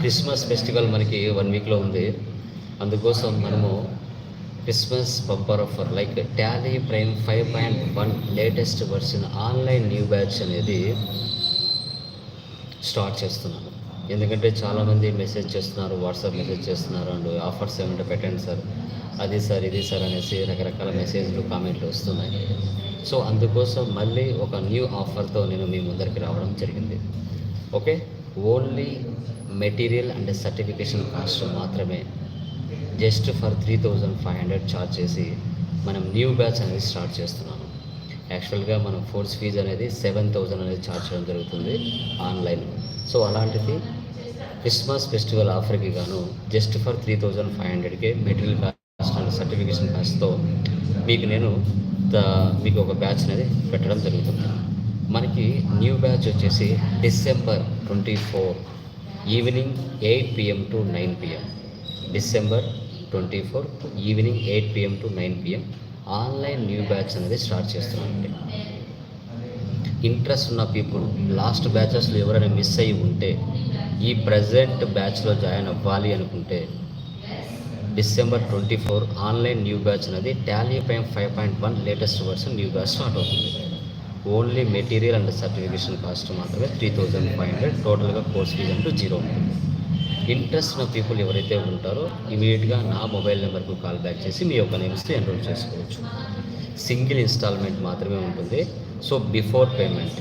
Christmas festival మనకి one వీక్లో ఉంది. అందుకోసం మనము Christmas bumper offer like Tally Prime five point one latest version online new batch అనేది స్టార్ట్ చేస్తున్నాను. ఎందుకంటే చాలామంది మెసేజ్ చేస్తున్నారు వాట్సాప్ మెసేజ్ చేస్తున్నారు అండ్ ఆఫర్స్ ఏమంటే పెట్టండి సార్. అది సార్ ఇది సార్ అనేసి రకరకాల మెసేజ్లు కామెంట్లు వస్తున్నాయి. సో అందుకోసం మళ్ళీ ఒక న్యూ ఆఫర్తో నేను మీ ముందరికి రావడం జరిగింది. Okay? Only material and certification cost మాత్రమే. Just for three thousand five hundred charge చేసి మనం న్యూ బ్యాచ్ అనేది స్టార్ట్ చేస్తున్నాను యాక్చువల్గా మనం ఫోర్స్ ఫీజు అనేది సెవెన్ థౌజండ్ అనేది ఛార్జ్ చేయడం జరుగుతుంది ఆన్లైన్ సో అలాంటిది క్రిస్మస్ ఫెస్టివల్ ఆఫర్కి గాను just for three thousand five హండ్రెడ్కే material cost and certification కాస్ట్తో మీకు నేను మీకు ఒక బ్యాచ్ అనేది పెట్టడం జరుగుతుంది. మనకి న్యూ బ్యాచ్ వచ్చేసి December twenty four evening eight PM to nine PM December twenty four evening eight PM to nine PM online new batch అనేది స్టార్ట్ చేస్తున్నామండి. ఇంట్రెస్ట్ ఉన్న పీపుల్ లాస్ట్ బ్యాచెస్లో ఎవరైనా మిస్ అయ్యి ఉంటే ఈ ప్రజెంట్ బ్యాచ్లో జాయిన్ అవ్వాలి అనుకుంటే December twenty four online new batch అనేది టాలీ పై five point one latest version new batch start అవుతుంది. Only material and certification cost మాత్రమే త్రీ థౌజండ్ ఫైవ్ హండ్రెడ్. టోటల్గా కోర్స్ ఫీజ్ అంటూ జీరో ఉంటుంది. ఇంట్రెస్ట్ ఉన్న పీపుల్ ఎవరైతే ఉంటారో ఇమీడియట్గా నా మొబైల్ నెంబర్కు కాల్ బ్యాక్ చేసి మీ యొక్క నేమ్స్ని ఎన్రోల్ చేసుకోవచ్చు. సింగిల్ ఇన్స్టాల్మెంట్ మాత్రమే ఉంటుంది. So before payment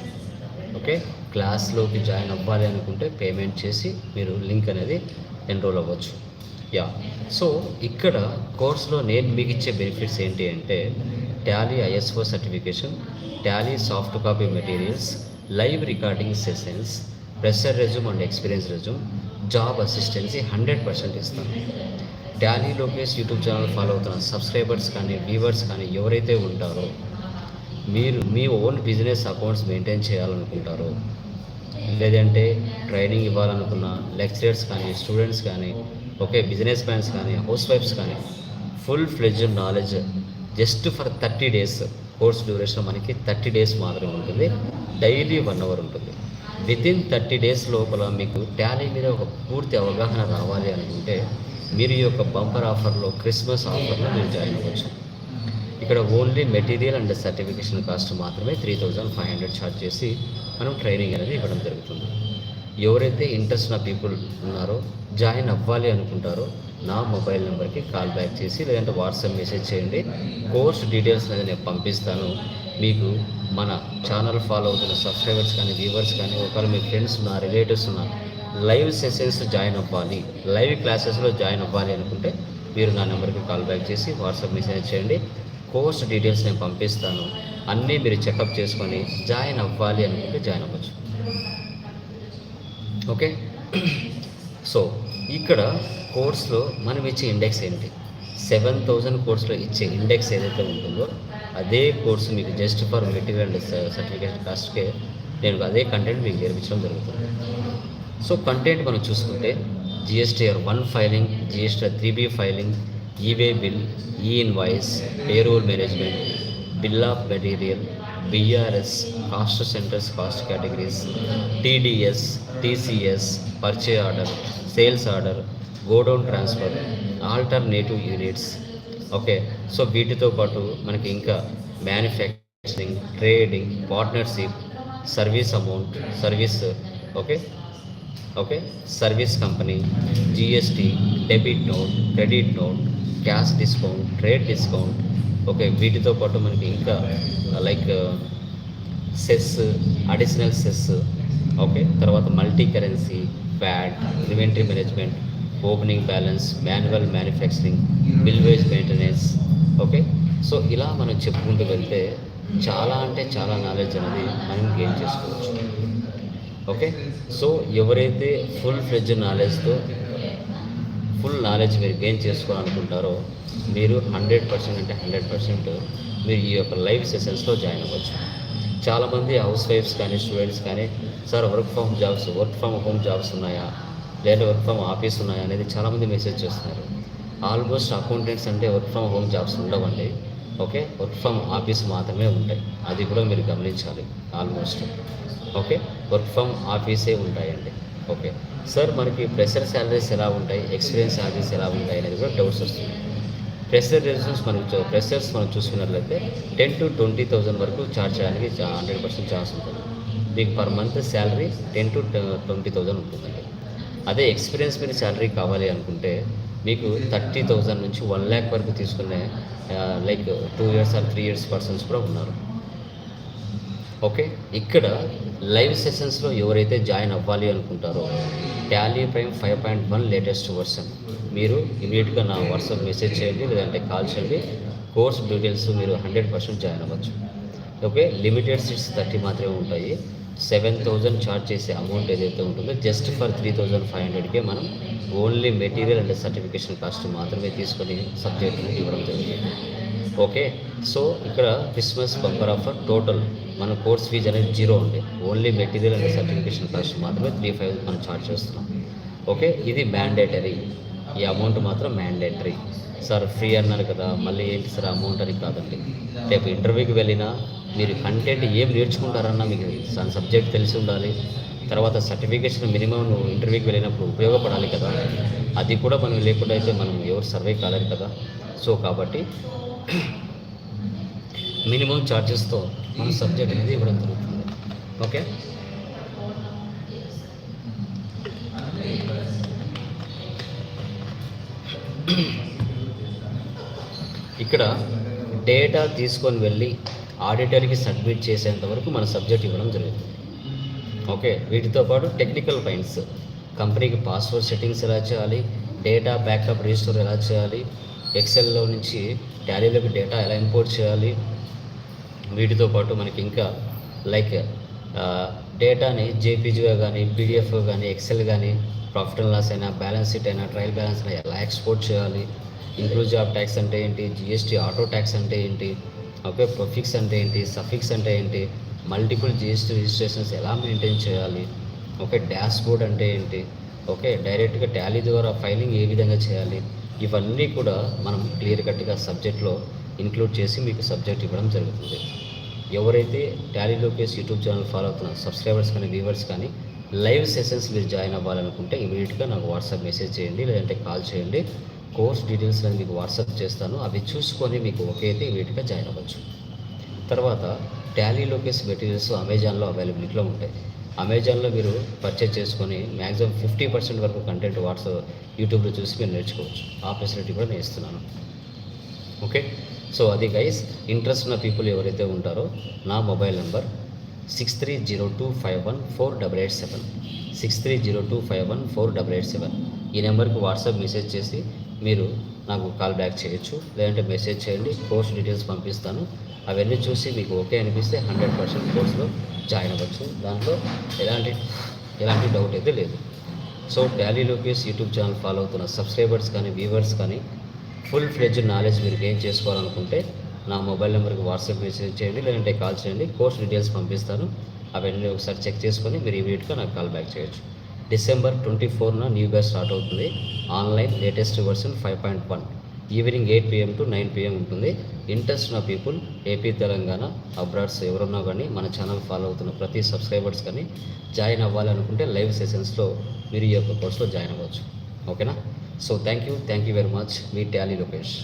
okay? క్లాస్లోకి join అవ్వాలి అనుకుంటే పేమెంట్ చేసి మీరు లింక్ అనేది ఎన్రోల్ అవ్వచ్చు. యా. సో ఇక్కడ కోర్సులో నేను మీకు ఇచ్చే బెనిఫిట్స్ ఏంటి అంటే Tally ISO certification Tally soft copy materials live recording sessions fresher resume and experience resume job assistance hundred percent ఇస్తాను Tally Lokesh YouTube channel follow అవుతున్న సబ్స్క్రైబర్స్ కానీ వ్యూవర్స్ కానీ ఎవరైతే ఉంటారో మీరు మీ ఓన్ బిజినెస్ అకౌంట్స్ మెయింటైన్ చేయాలనుకుంటారో లేదంటే ట్రైనింగ్ ఇవ్వాలనుకున్న లెక్చరర్స్ కానీ స్టూడెంట్స్ కానీ ఓకే బిజినెస్ మ్యాన్స్ కానీ హౌస్ వైఫ్స్ కానీ full fledge knowledge just for thirty days course duration మనకి థర్టీ డేస్ మాత్రమే ఉంటుంది. డైలీ వన్ అవర్ ఉంటుంది. వితిన్ థర్టీ డేస్ లోపల మీకు టాలీ మీద ఒక పూర్తి అవగాహన రావాలి అనుకుంటే మీరు ఈ యొక్క బంపర్ ఆఫర్లో క్రిస్మస్ ఆఫర్లో మీరు జాయిన్ అవ్వచ్చు. ఇక్కడ only material and certification cost మాత్రమే three thousand five hundred charge చేసి మనం ట్రైనింగ్ అనేది ఇవ్వడం జరుగుతుంది. ఎవరైతే ఇంట్రెస్ట్ ఉన్న పీపుల్ ఉన్నారో జాయిన్ అవ్వాలి అనుకుంటారో నా మొబైల్ నెంబర్కి కాల్ బ్యాక్ చేసి లేదంటే వాట్సాప్ మెసేజ్ చేయండి. కోర్స్ డీటెయిల్స్ అనేది నేను పంపిస్తాను. మీకు మన ఛానల్ ఫాలో అవుతున్న సబ్స్క్రైబర్స్ కానీ వ్యూవర్స్ కానీ ఒకవేళ మీ ఫ్రెండ్స్ ఉన్న రిలేటివ్స్ ఉన్న లైవ్ సెషన్స్ జాయిన్ అవ్వాలి. లైవ్ క్లాసెస్లో జాయిన్ అవ్వాలి అనుకుంటే మీరు నా నెంబర్కి కాల్ బ్యాక్ చేసి వాట్సాప్ మెసేజ్ చేయండి. కోర్స్ డీటెయిల్స్ నేను పంపిస్తాను. అన్నీ మీరు చెకప్ చేసుకొని జాయిన్ అవ్వాలి అనుకుంటే జాయిన్ అవ్వచ్చు. ఓకే? సో ఇక్కడ కోర్స్లో మనం ఇచ్చే ఇండెక్స్ ఏంటి? సెవెన్ థౌజండ్ కోర్స్లో ఇచ్చే ఇండెక్స్ ఏదైతే ఉంటుందో అదే కోర్సు మీకు just for material and certification కాస్ట్కే నేను అదే కంటెంట్ మీకు నేర్పించడం జరుగుతుంది. సో కంటెంట్ మనం చూసుకుంటే GSTR one filing GSTR three B filing e way bill e invoice payroll management bill of material BRS cost centres cost categories TDS TCS purchase order sales order godown transfer alternative units. Okay so వీటితో పాటు మనకి ఇంకా manufacturing trading partnership service amount service okay okay service company GST debit note credit note cash discount trade discount. Okay వీటితో పాటు మనకి ఇంకా like cess additional cess okay తర్వాత multi currency pad inventory management opening balance manual manufacturing బిల్వేజ్ maintenance okay so ఇలా మనం చెప్పుకుంటూ వెళ్తే చాలా అంటే చాలా నాలెడ్జ్ అనేది మనం గెయిన్ చేసుకోవచ్చు ఓకే సో ఎవరైతే ఫుల్ ఫ్లెడ్జ్ నాలెడ్జ్తో ఫుల్ నాలెడ్జ్ మీరు గెయిన్ చేసుకోవాలనుకుంటారో మీరు హండ్రెడ్ పర్సెంట్ అంటే హండ్రెడ్ పర్సెంట్ మీరు ఈ యొక్క లైవ్ సెషన్స్లో జాయిన్ అవ్వచ్చు. చాలామంది హౌస్ వైఫ్స్ కానీ స్టూడెంట్స్ కానీ sir work from jobs work from home jobs ఉన్నాయా? లేదా వర్క్ ఫ్రమ్ ఆఫీస్ ఉన్నాయా అనేది చాలామంది మెసేజ్ చేస్తున్నారు. ఆల్మోస్ట్ అకౌంటెంట్స్ అంటే వర్క్ ఫ్రమ్ హోమ్ జాబ్స్ ఉండవండి. ఓకే వర్క్ ఫ్రమ్ ఆఫీస్ మాత్రమే ఉంటాయి. అది కూడా మీరు గమనించాలి. ఆల్మోస్ట్ ఓకే వర్క్ ఫ్రమ్ ఆఫీసే ఉంటాయండి. ఓకే సార్ మనకి ప్రెషర్ శాలరీస్ ఎలా ఉంటాయి? ఎక్స్పీరియన్స్ శాలరీస్ ఎలా ఉంటాయి అనేది కూడా డౌట్స్ వస్తుంది. ప్రెషర్ రెజ్యూమ్స్ మనం ప్రెషర్స్ మనం చూసుకున్నట్లయితే టెన్ టు ట్వంటీ థౌజండ్ వరకు ఛార్జ్ చేయడానికి హండ్రెడ్ పర్సెంట్ ఛాన్స్ ఉంటుంది. మీకు per month salary ten to twenty thousand ఉంటుందండి. అదే ఎక్స్పీరియన్స్ మీద శాలరీ కావాలి అనుకుంటే మీకు థర్టీ థౌజండ్ నుంచి వన్ ల్యాక్ వరకు తీసుకునే like two years or three years persons కూడా ఉన్నారు. ఓకే ఇక్కడ లైవ్ సెషన్స్లో ఎవరైతే జాయిన్ అవ్వాలి అనుకుంటారో Tally Prime five point one latest version మీరు ఇమీడియట్గా నా వాట్సాప్ మెసేజ్ చేయండి లేదంటే కాల్ చేయండి. కోర్స్ డీటెయిల్స్ మీరు హండ్రెడ్ పర్సెంట్ జాయిన్ అవ్వచ్చు. ఓకే లిమిటెడ్ సీట్స్ థర్టీ మాత్రమే ఉంటాయి. సెవెన్ థౌజండ్ ఛార్జ్ చేసే అమౌంట్ ఏదైతే ఉంటుందో just for three thousand five హండ్రెడ్కే మనం only material and certification cost మాత్రమే తీసుకొని సబ్జెక్ట్ని ఇవ్వడం జరుగుతుంది. ఓకే సో ఇక్కడ క్రిస్మస్ బంపర్ ఆఫర్ టోటల్ మన కోర్స్ ఫీజు అనేది జీరో ఉంది only material and certification cost మాత్రమే త్రీ ఫైవ్ మనం ఛార్జ్ చేస్తున్నాం. ఓకే ఇది మ్యాండేటరీ ఈ అమౌంట్ మాత్రం మ్యాండేటరీ సార్ ఫ్రీ అన్నారు కదా మళ్ళీ ఏంటి సార్ అమౌంట్ అని కాదండి. రేపు ఇంటర్వ్యూకి వెళ్ళినా మీరు కంటెంట్ ఏం నేర్చుకుంటారన్న మీకు దాని సబ్జెక్ట్ తెలిసి ఉండాలి. తర్వాత సర్టిఫికేషన్ మినిమం నువ్వు ఇంటర్వ్యూకి వెళ్ళినప్పుడు ఉపయోగపడాలి కదా. అది కూడా మనం లేకుండా అయితే మనం ఎవరు సర్వే కాలేదు కదా. సో కాబట్టి మినిమం ఛార్జెస్తో మన సబ్జెక్ట్ అనేది ఇవ్వడం జరుగుతుంది. ఓకే? ఇక్కడ డేటా తీసుకొని వెళ్ళి ఆడిటర్కి సబ్మిట్ చేసేంత వరకు మన సబ్జెక్ట్ ఇవ్వడం జరుగుతుంది. ఓకే వీటితో పాటు టెక్నికల్ ఫైన్స్ కంపెనీకి పాస్వర్డ్ సెట్టింగ్స్ ఎలా చేయాలి? డేటా బ్యాకప్ రిజిస్టర్ ఎలా చేయాలి? ఎక్సెల్లో నుంచి టాలీలోకి డేటా ఎలా ఇంపోర్ట్ చేయాలి? వీటితో పాటు మనకి ఇంకా లైక్ డేటాని జేపీజీగా కానీ పీడిఎఫ్ కానీ ఎక్సెల్ కానీ ప్రాఫిట్ అండ్ లాస్ అయినా బ్యాలెన్స్ షీట్ అయినా ట్రయల్ బ్యాలెన్స్ అయినా ఎలా ఎక్స్పోర్ట్ చేయాలి? ఇంక్లూజ్ ఆఫ్ ట్యాక్స్ అంటే ఏంటి? జిఎస్టీ ఆటో ట్యాక్స్ అంటే ఏంటి? ఓకే ప్రొఫిక్స్ అంటే ఏంటి? సఫిక్స్ అంటే ఏంటి? మల్టిపుల్ జిఎస్టీ రిజిస్ట్రేషన్స్ ఎలా మెయింటైన్ చేయాలి? ఓకే డాష్ బోర్డ్ అంటే ఏంటి? ఓకే డైరెక్ట్గా టాలీ ద్వారా ఫైలింగ్ ఏ విధంగా చేయాలి? ఇవన్నీ కూడా మనం క్లియర్ కట్గా సబ్జెక్ట్లో ఇంక్లూడ్ చేసి మీకు సబ్జెక్ట్ ఇవ్వడం జరుగుతుంది. ఎవరైతే Tally Lokesh YouTube channel follow అవుతున్న సబ్స్క్రైబర్స్ కానీ వ్యూవర్స్ కానీ లైవ్ సెషన్స్ మీరు జాయిన్ అవ్వాలనుకుంటే ఇమీడియట్గా నాకు వాట్సాప్ మెసేజ్ చేయండి లేదంటే కాల్ చేయండి. కోర్స్ డీటెయిల్స్ నేను మీకు వాట్సాప్ చేస్తాను. అవి చూసుకొని మీకు ఓకే అయితే ఇమీడియట్గా జాయిన్ అవ్వచ్చు. తర్వాత టాలీ లోకేస్ మెటీరియల్స్ అమెజాన్లో అవైలబిలిటీలో ఉంటాయి. అమెజాన్లో మీరు పర్చేజ్ చేసుకొని మ్యాక్సిమం ఫిఫ్టీ పర్సెంట్ వరకు కంటెంట్ వాట్సాప్ యూట్యూబ్లో చూసి మీరు నేర్చుకోవచ్చు. ఆ ఫెసిలిటీ కూడా నేను ఇస్తున్నాను. ఓకే? సో అది గైస్ ఇంట్రెస్ట్ ఉన్న పీపుల్ ఎవరైతే ఉంటారో నా mobile number six three zero two five one four double eight seven. Six three zero two five one four double eight seven. ఈ నెంబర్కి వాట్సాప్ మెసేజ్ చేసి మీరు నాకు కాల్ బ్యాక్ చేయొచ్చు. లేదంటే మెసేజ్ చేయండి. కోర్స్ డీటెయిల్స్ పంపిస్తాను. అవన్నీ చూసి మీకు ఓకే అనిపిస్తే హండ్రెడ్ పర్సెంట్ కోర్సులో జాయిన్ అవ్వచ్చు. దాంట్లో ఎలాంటి ఎలాంటి డౌట్ అయితే లేదు. So Tally Lokesh YouTube channel follow అవుతున్న సబ్స్క్రైబర్స్ కానీ వ్యూవర్స్ కానీ ఫుల్ ఫ్లెడ్జ్ నాలెడ్జ్ మీరు గెయిన్ చేసుకోవాలనుకుంటే నా మొబైల్ నెంబర్కి వాట్సాప్ మెసేజ్ చేయండి. లేదంటే కాల్ చేయండి. కోర్స్ డీటెయిల్స్ పంపిస్తాను. అవన్నీ ఒకసారి చెక్ చేసుకొని మీరు ఇమీడియట్గా నాకు కాల్ బ్యాక్ చేయొచ్చు. డిసెంబర్ ట్వంటీ ఫోర్న న్యూ స్టార్ట్ అవుతుంది. Online latest version five point one. Evening eight PM to nine PM ఉంటుంది. ఇంట్రెస్ట్ ఉన్న పీపుల్ ఏపీ తెలంగాణ అబ్రాడ్స్ ఎవరున్నా కానీ మన ఛానల్ ఫాలో అవుతున్న ప్రతి సబ్స్క్రైబర్స్ కానీ జాయిన్ అవ్వాలనుకుంటే లైవ్ సెషన్స్లో మీరు ఈ యొక్క కోర్సులో జాయిన్ అవ్వచ్చు. ఓకేనా? So thank you. Thank you very much. Me tally Lokesh.